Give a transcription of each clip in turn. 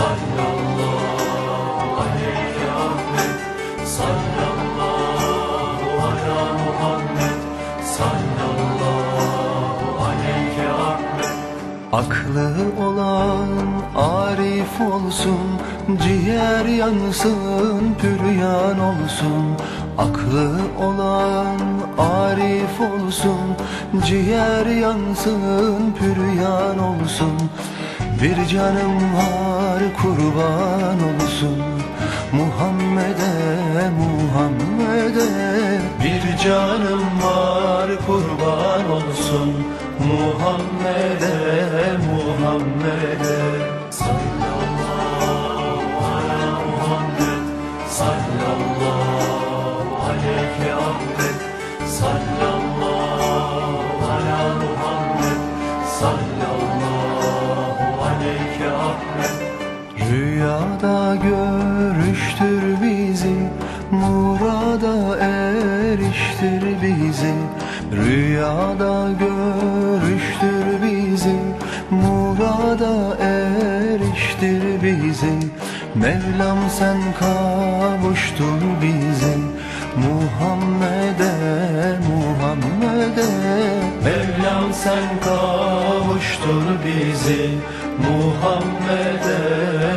Sallallahu aleyhi Ahmet Sallallahu ala Muhammed Sallallahu aleyhi Ahmet Aklı olan arif olsun Ciğer yansın püryan olsun. Aklı olan arif olsun Ciğer yansın püryan olsun. Bir canım var kurban olsun Muhammed'e Muhammed'e Bir canım var kurban olsun Muhammed'e Muhammed'e Sallallahu ala Muhammed Sallallahu aleyhi Ahmet Sallallahu ala Muhammed Sallallahu aleyhi Ahmet Rüyada görüştür bizi Murada eriştir bizi. Rüyada görüştür bizi Murada eriştir bizi. Mevlam sen kavuştur bizi Muhammed'e Muhammed'e. Mevlam sen kavuştur bizi Muhammed'e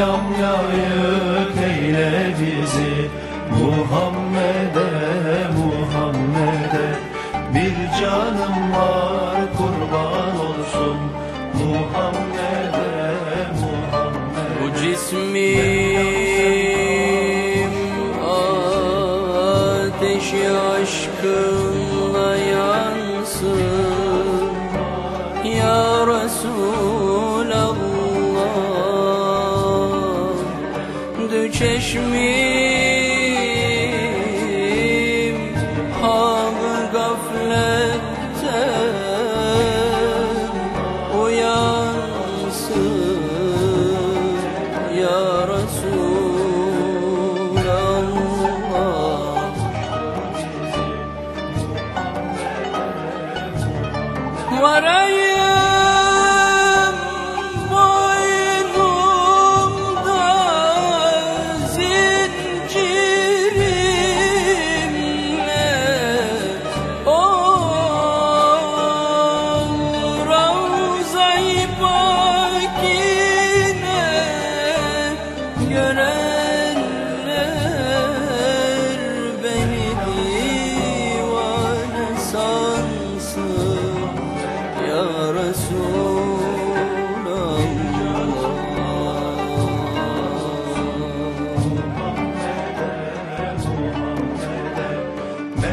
Mevlam layık eyle bizi. Muhammed'e Muhammed'e. Bir canım var kurban olsun. Muhammed'e Muhammed'e. Bu cismim ateşi aşkınla çeşmim ham gaflette uyansın Ya Resulallah. Varayım